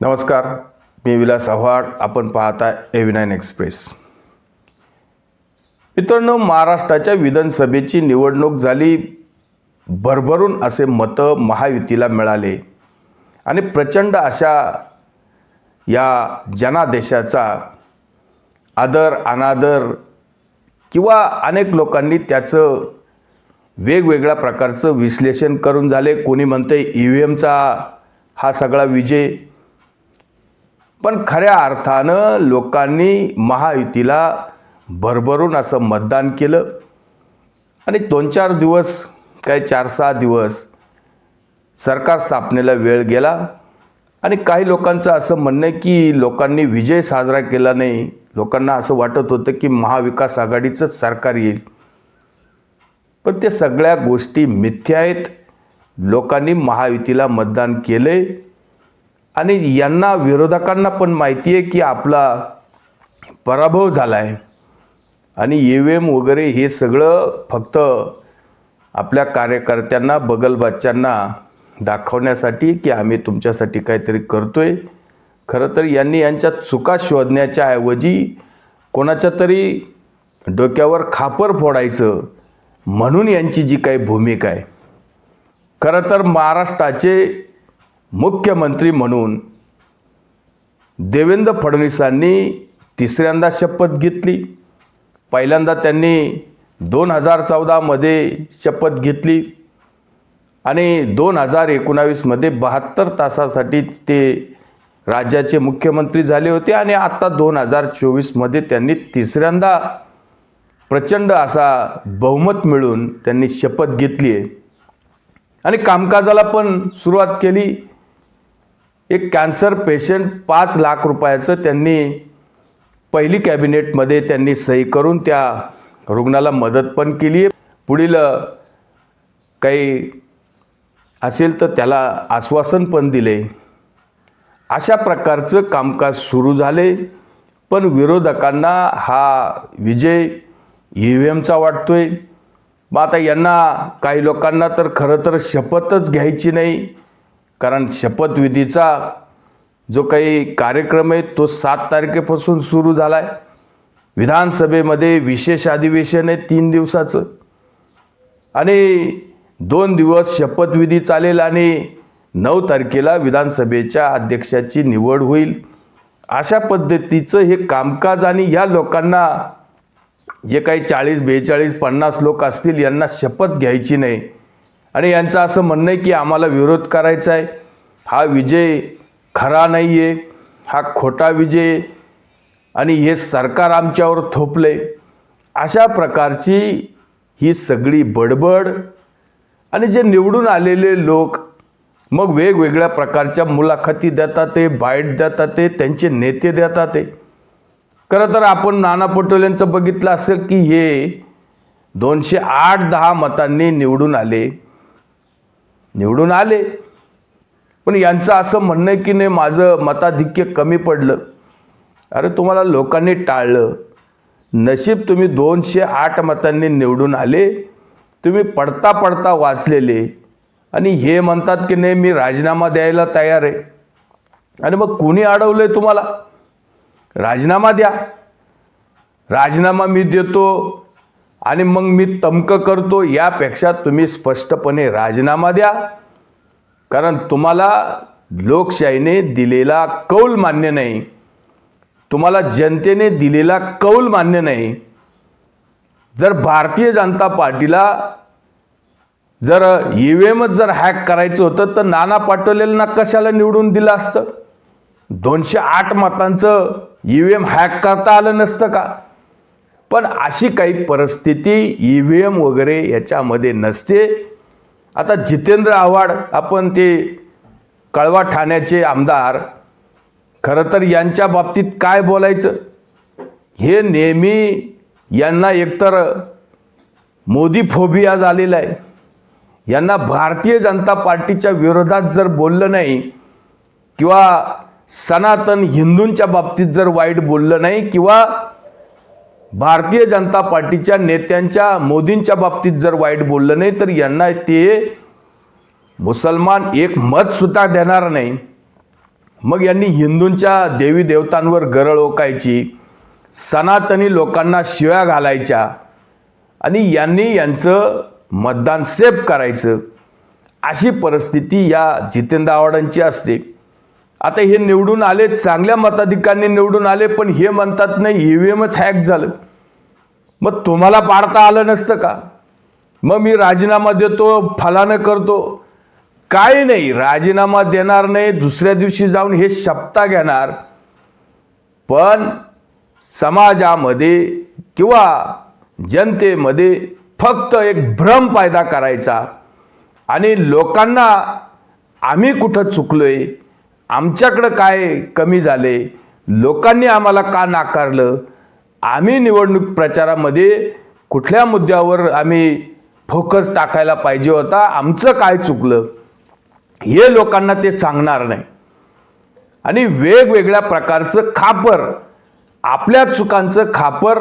नमस्कार मी विलास आव्हाड. आपण पाहता ए नाईन एक्सप्रेस मित्रांनो महाराष्ट्राच्या विधानसभेची निवडणूक झाली. भरभरून असे मतं महायुतीला मिळाले. आणि प्रचंड अशा या जनादेशाचा आदर अनादर किंवा अनेक लोकांनी त्याचं वेगवेगळ्या प्रकारचं विश्लेषण करून झाले. कोणी म्हणते ई व्ही एमचा हा सगळा विजय पण खऱ्या अर्थानं लोकांनी महायुतीला भरभरून असं मतदान केलं. आणि दोन चार दिवस काही चार सहा दिवस सरकार स्थापनेला वेळ गेला. आणि काही लोकांचं असं म्हणणं आहे की लोकांनी विजय साजरा केला नाही. लोकांना असं वाटत होतं की महाविकास आघाडीचंच सरकार येईल. पण ते सगळ्या गोष्टी मिथ्या आहेत. लोकांनी महायुतीला मतदान केलं आहे आणि यांना विरोधकांना पण माहिती आहे की आपला पराभव झाला आहे आणि ई एम वगैरे हे सगळं फक्त आपल्या कार्यकर्त्यांना बगलबाच्यांना दाखवण्यासाठी की आम्ही तुमच्यासाठी काहीतरी करतो आहे खरं तर यांनी यांच्या चुका शोधण्याच्या ऐवजी कोणाच्या तरी डोक्यावर खापर फोडायचं म्हणून यांची जी काही भूमिका आहे. खरं तर महाराष्ट्राचे मुख्यमंत्री म्हणून देवेंद्र फडणवीसांनी तिसऱ्यांदा शपथ घेतली. पहिल्यांदा त्यांनी दोन हजार चौदामध्ये शपथ घेतली आणि दोन हजार एकोणावीसमध्ये बहात्तर तासासाठी ते राज्याचे मुख्यमंत्री झाले होते आणि आत्ता दोन हजार चोवीसमध्ये त्यांनी तिसऱ्यांदा प्रचंड असा बहुमत मिळून त्यांनी शपथ घेतली आहे. आणि कामकाजाला पण सुरुवात केली. एक कॅन्सर पेशंट पाच लाख रुपयाचं त्यांनी पहिली कॅबिनेटमध्ये त्यांनी सही करून त्या रुग्णाला मदत पण केली आहे पुढील काही असेल तर त्याला आश्वासन पण दिले. अशा प्रकारचं कामकाज सुरू झाले. पण विरोधकांना हा विजय ई व्ही एमचा वाटतो आहे मग आता यांना काही लोकांना तर खरं तर शपथच घ्यायची नाही. कारण शपथविधीचा जो काही कार्यक्रम आहे तो सात तारखेपासून सुरू झाला आहे विधानसभेमध्ये विशेष अधिवेशन आहे तीन दिवसाचं. आणि दोन दिवस शपथविधी चालेल आणि नऊ तारखेला विधानसभेच्या अध्यक्षाची निवड होईल. अशा पद्धतीचं हे कामकाज आणि या लोकांना जे काही चाळीस बेचाळीस पन्नास लोक असतील यांना शपथ घ्यायची नाही. आणि यांचं असं म्हणणं आहे की आम्हाला विरोध करायचा आहे. हा विजय खरा नाही आहे हा खोटा विजय आणि हे सरकार आमच्यावर थोपले अशा प्रकारची ही सगळी बडबड आणि जे निवडून आलेले लोक मग वेगवेगळ्या प्रकारच्या मुलाखती देतात ते बाईट देतात ते त्यांचे नेते देतात ते. खरं तर आपण नाना पटोलेंचं बघितलं असेल की हे दोनशे आठ दहा मतांनी निवडून आले. निवडून आले. पण यांचं असं म्हणणं आहे की नाही माझं मताधिक्य कमी पडलं. अरे तुम्हाला लोकांनी टाळलं. नशीब तुम्ही दोनशे आठ मतांनी निवडून आले. तुम्ही पडता पडता वाचलेले. आणि हे म्हणतात की नाही मी राजीनामा द्यायला तयार आहे. आणि मग कुणी अडवलं आहे तुम्हाला? राजीनामा द्या. राजीनामा मी देतो आणि मग मी तमकं करतो यापेक्षा तुम्ही स्पष्टपणे राजीनामा द्या. कारण तुम्हाला लोकशाहीने दिलेला कौल मान्य नाही. तुम्हाला जनतेने दिलेला कौल मान्य नाही. जर भारतीय जनता पार्टीला जर ई एमच जर हॅक करायचं होतं तर नाना पाटोलेंना कशाला निवडून दिलं असतं? दोनशे आठ मतांचं ई व्ही एम हॅक करता आलं नसतं का? पण अशी काही परिस्थिती ई व्ही एम वगैरे याच्यामध्ये नसते. आता जितेंद्र आव्हाड आपण ते कळवा ठाण्याचे आमदार खरं तर यांच्या बाबतीत काय बोलायचं? हे नेहमी यांना एकतर मोदी फोबिया झालेला आहे. यांना भारतीय जनता पार्टीच्या विरोधात जर बोललं नाही किंवा सनातन हिंदूंच्या बाबतीत जर वाईट बोललं नाही किंवा भारतीय जनता पार्टीच्या नेत्यांच्या मोदींच्या बाबतीत जर वाईट बोललं नाही तर यांना ते मुसलमान एक मतसुद्धा देणार नाही. मग यांनी हिंदूंच्या देवी देवतांवर गरळ ओकायची सनातनी लोकांना शिव्या घालायच्या आणि यांनी यांचं मतदान सेफ करायचं अशी परिस्थिती या जितेंद्र आव्हाडांची असते. आता हे निवडून आले चांगल्या मताधिकांनी निवडून आले पण हे म्हणतात नाही ई व्ही एमच हॅक झालं. मग तुम्हाला पाडता आलं नसतं का? मग मी राजीनामा देतो फलानं करतो. काही नाही राजीनामा देणार नाही दुसऱ्या दिवशी जाऊन हे शपथा घेणार. पण समाजामध्ये किंवा जनतेमध्ये फक्त एक भ्रम पैदा करायचा. आणि लोकांना आम्ही कुठं चुकलोय? आमच्याकडं काय कमी झाले? लोकांनी आम्हाला का नाकारलं? आम्ही निवडणूक प्रचारामध्ये कुठल्या मुद्द्यावर आम्ही फोकस टाकायला पाहिजे होता? आमचं काय चुकलं? हे लोकांना ते सांगणार नाही. आणि वेगवेगळ्या प्रकारचं खापर आपल्या चुकांचं खापर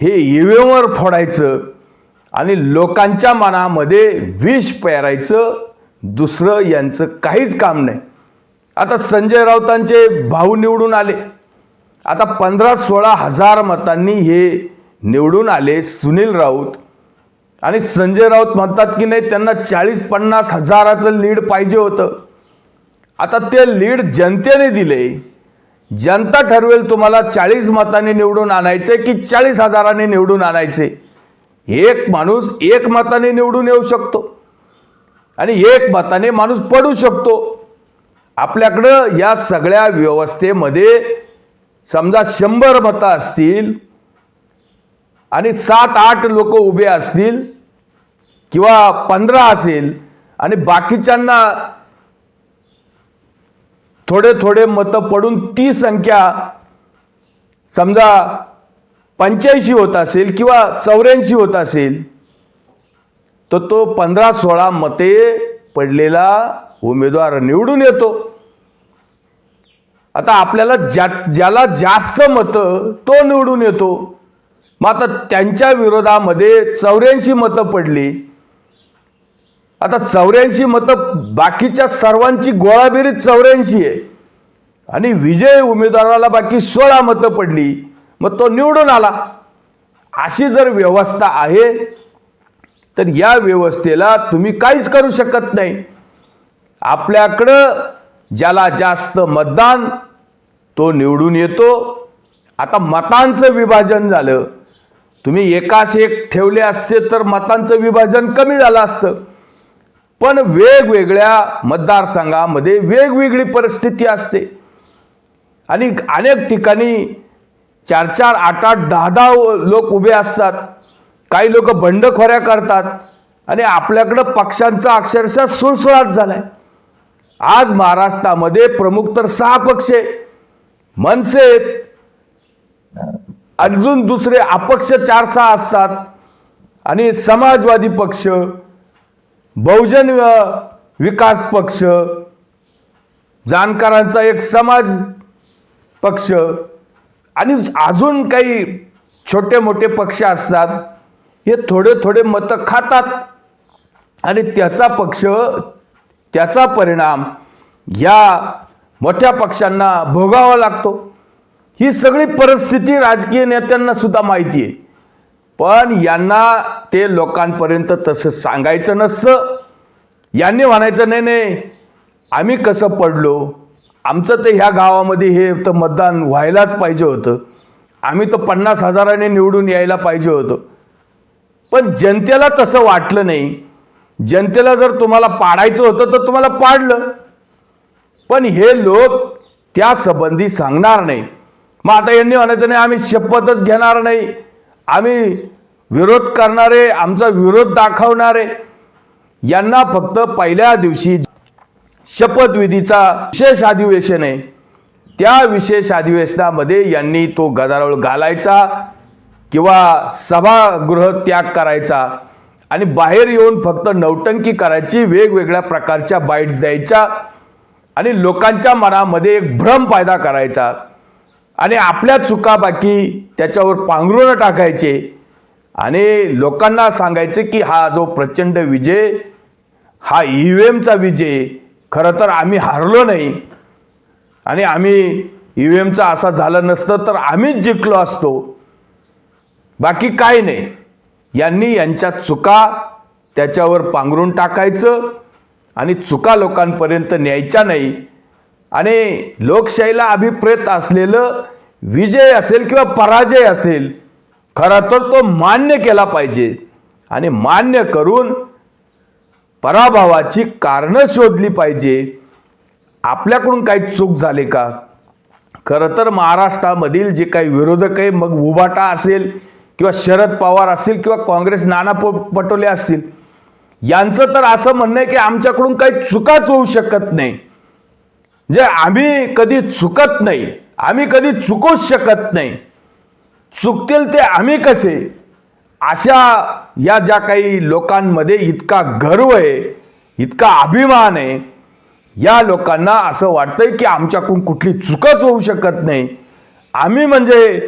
हे ईव्हीएमवर फोडायचं आणि लोकांच्या मनामध्ये विष पेरायचं दुसरं यांचं काहीच काम नाही. आता संजय राऊतांचे भाऊ निवडून आले. आता पंधरा सोळा हजार मतांनी हे निवडून आले सुनील राऊत. आणि संजय राऊत म्हणतात की नाही त्यांना चाळीस पन्नास हजाराचं लीड पाहिजे होतं. आता ते लीड जनतेने दिले. जनता ठरवेल तुम्हाला चाळीस मताने निवडून आणायचे की चाळीस हजाराने निवडून आणायचे. एक माणूस एक मताने निवडून येऊ शकतो. आणि एक मताने माणूस पडू शकतो. आपल्याकडं या सगळ्या व्यवस्थेमध्ये समजा शंभर मतं असतील आणि सात आठ लोक उभे असतील किंवा पंधरा असेल आणि बाकीच्यांना थोडे थोडे मतं पडून ती संख्या समजा पंच्याऐंशी होत असेल किंवा चौऱ्याऐंशी होत असेल तर तो पंधरा सोळा मते पडलेला उमेदवार निवडून येतो. आता आपल्याला ज्या ज्याला जास्त मतं तो निवडून येतो. मग आता त्यांच्या विरोधामध्ये चौऱ्याऐंशी मतं पडली. आता चौऱ्याऐंशी मतं बाकीच्या सर्वांची गोळाबेरीज चौऱ्याऐंशी आहे. आणि विजय उमेदवाराला बाकी सोळा मतं पडली. मग तो निवडून आला. अशी जर व्यवस्था आहे तर या व्यवस्थेला तुम्ही काहीच करू शकत नाही. आपल्याकडं ज्याला जास्त मतदान तो निवडून येतो. आता मतांचं विभाजन झालं. तुम्ही एकास एक ठेवले असते तर मतांचं विभाजन कमी झालं असतं. पण वेगवेगळ्या मतदारसंघामध्ये वेगवेगळी परिस्थिती असते. आणि अनेक ठिकाणी चार चार आठ आठ दहा दहा लोक उभे असतात. काही लोक बंडखोऱ्या करतात. आणि आपल्याकडं पक्षांचा अक्षरशः सुळसुळाट झाला आहे आज महाराष्ट्रामध्ये प्रमुख तर सहा पक्ष आहे मनसे अजून दुसरे अपक्ष चार सहा असतात. आणि समाजवादी पक्ष बहुजन विकास पक्ष जाणकारांचा एक समाज पक्ष. आणि अजून काही छोटे मोठे पक्ष असतात. हे थोडे थोडे मतं खातात. आणि त्याचा पक्ष त्याचा परिणाम या मोठ्या पक्षांना भोगावा लागतो. ही सगळी परिस्थिती राजकीय नेत्यांना सुद्धा माहिती आहे पण यांना ते लोकांपर्यंत तसं सांगायचं नसतं. यांनी म्हणायचं नाही नाही आम्ही कसं पडलो? आमचं तर ह्या गावामध्ये हे तर मतदान व्हायलाच पाहिजे होतं. आम्ही तर पन्नास हजाराने निवडून यायला पाहिजे होतं. पण जनतेला तसं वाटलं नाही. जनतेला जर तुम्हाला पाडायचं होतं तर तुम्हाला पाडलं. पण हे लोक त्या संबंधी सांगणार नाही. मग आता यांनी म्हणायचं नाही आम्ही शपथच घेणार नाही. आम्ही विरोध करणारे आमचा विरोध दाखवणारे. यांना फक्त पहिल्या दिवशी शपथविधीचा विशेष अधिवेशन आहे. त्या विशेष अधिवेशनामध्ये यांनी तो गदारोळ घालायचा किंवा सभागृह त्याग करायचा. आणि बाहेर येऊन फक्त नौटंकी करायची वेगवेगळ्या प्रकारच्या बाईट्स द्यायच्या आणि लोकांच्या मनामध्ये एक भ्रम पायदा करायचा आणि आपल्या चुका बाकी त्याच्यावर पांघरून टाकायचे आणि लोकांना सांगायचे की हा जो प्रचंड विजय हा ई व्ही एमचा विजय खरं तर आम्ही हारलो नाही आणि आम्ही ई व्ही एमचा असा झालं नसतं तर आम्हीच जिंकलो असतो. बाकी काय नाही. यांनी यांच्या चुका त्याच्यावर पांघरून टाकायचं आणि चुका लोकांपर्यंत न्यायच्या नाही. आणि लोकशाहीला अभिप्रेत असलेलं विजय असेल किंवा पराजय असेल खरा तर तो मान्य केला पाहिजे. आणि मान्य करून पराभवाची कारणं शोधली पाहिजे. आपल्याकडून काही चूक झाली का? खरं तर महाराष्ट्रामधील जे काही विरोधक आहे मग उभाटा असेल किंवा शरद पवार असतील किंवा काँग्रेस नाना प पटोले असतील यांचं तर असं म्हणणं आहे की आमच्याकडून काही चुकाच होऊ शकत नाही. जे आम्ही कधी चुकत नाही आम्ही कधी चुकूच शकत नाही. चुकतील ते आम्ही कसे? अशा या ज्या काही लोकांमध्ये इतका गर्व आहे इतका अभिमान आहे या लोकांना असं वाटतंय की आमच्याकडून कुठली चुकच होऊ शकत नाही. आम्ही म्हणजे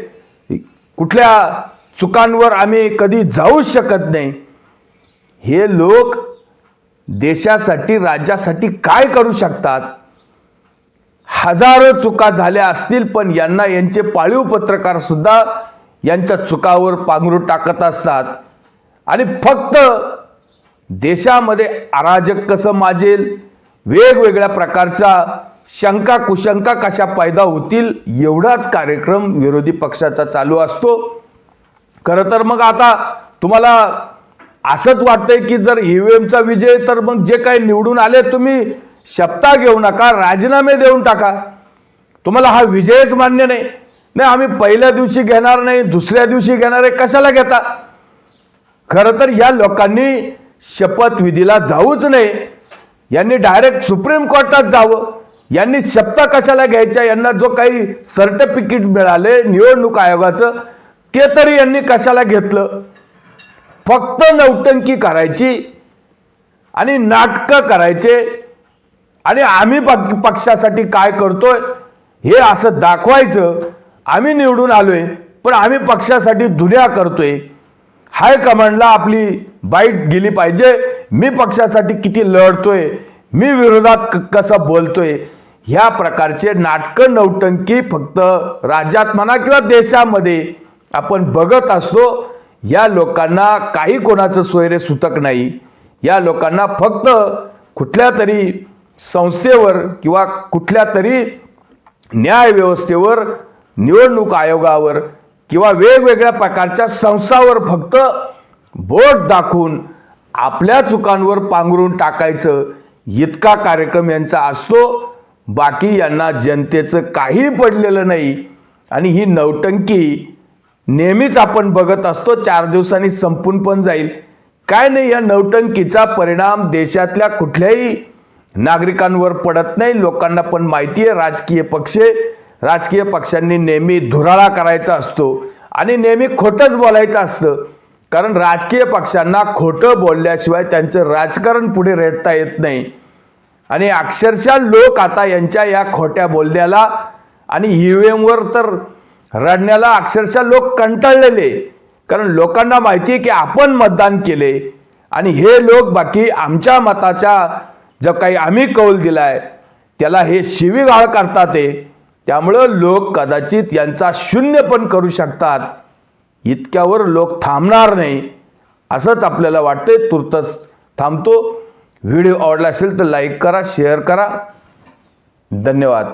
कुठल्या चुकांवर आम्ही कधी जाऊच शकत नाही. हे लोक देशासाठी राज्यासाठी काय करू शकतात? हजारो चुका झाल्या असतील पण यांना यांचे पाळीव पत्रकार सुद्धा यांच्या चुकावर पांघरू टाकत असतात. आणि फक्त देशामध्ये अराजक कसं माजेल? वेगवेगळ्या प्रकारच्या शंका कुशंका कशा पैदा होतील? एवढाच कार्यक्रम विरोधी पक्षाचा चालू असतो. खरं तर मग आता तुम्हाला असंच वाटतंय की जर ईव्हीएमचा विजय तर मग जे काही निवडून आले तुम्ही शपथा घेऊ नका राजीनामे देऊन टाका. तुम्हाला हा विजयच मान्य नाही. नाही आम्ही पहिल्या दिवशी घेणार नाही दुसऱ्या दिवशी घेणार आहे कशाला घेता? खरं तर या लोकांनी शपथविधीला जाऊच नाही यांनी डायरेक्ट सुप्रीम कोर्टात जावं. यांनी शपथा कशाला घ्यायच्या? यांना जो काही सर्टिफिकेट मिळाले निवडणूक आयोगाचं ते तरी यांनी कशाला घेतलं? फक्त नौटंकी करायची आणि नाटकं करायचे. आणि आम्ही पक- पक्षासाठी काय करतोय हे असं दाखवायचं. आम्ही निवडून आलोय पण आम्ही पक्षासाठी दुनिया करतोय. हायकमांडला आपली बाईट गेली पाहिजे. मी पक्षासाठी किती लढतोय मी विरोधात क- कसं बोलतोय? ह्या प्रकारचे नाटकं नौटंकी फक्त राज्यात म्हणा किंवा देशामध्ये आपण बघत असतो या लोकांना काही कोणाचं सोयरे सुतक नाही. या लोकांना फक्त कुठल्या तरी संस्थेवर किंवा कुठल्या तरी न्यायव्यवस्थेवर निवडणूक आयोगावर किंवा वेगवेगळ्या प्रकारच्या संस्थावर फक्त बोट दाखवून आपल्या चुकांवर पांघरून टाकायचं इतका कार्यक्रम यांचा असतो. बाकी यांना जनतेचं काही पडलेलं नाही. आणि ही नौटंकी नेहमीच आपण बघत असतो चार दिवसांनी संपून पण जाईल. काय नाही या नौटंकीचा परिणाम देशातल्या कुठल्याही नागरिकांवर पडत नाही. लोकांना पण माहिती आहे राजकीय पक्ष राजकीय पक्षांनी नेहमी धुराळा करायचा असतो आणि नेहमी खोटंच बोलायचं असतं. कारण राजकीय पक्षांना खोटं बोलल्याशिवाय त्यांचं राजकारण पुढे रेटता येत नाही. आणि अक्षरशः लोक आता यांच्या या खोट्या बोलण्याला आणि ईव्हीएमवर तर रडण्याला अक्षरशः लोक कंटाळलेले. कारण लोकांना माहिती आहे की आपण मतदान केले. आणि हे लोक बाकी आमच्या मताच्या जो काही आम्ही कौल दिलाय त्याला हे शिवीगाळ करतात ते. त्यामुळं लोक कदाचित यांचा शून्य पण करू शकतात. इतक्यावर लोक थांबणार नाही. असंच आपल्याला वाटतंय. तुर्तच थांबतो. व्हिडिओ आवडला असेल तर लाईक करा शेअर करा. धन्यवाद.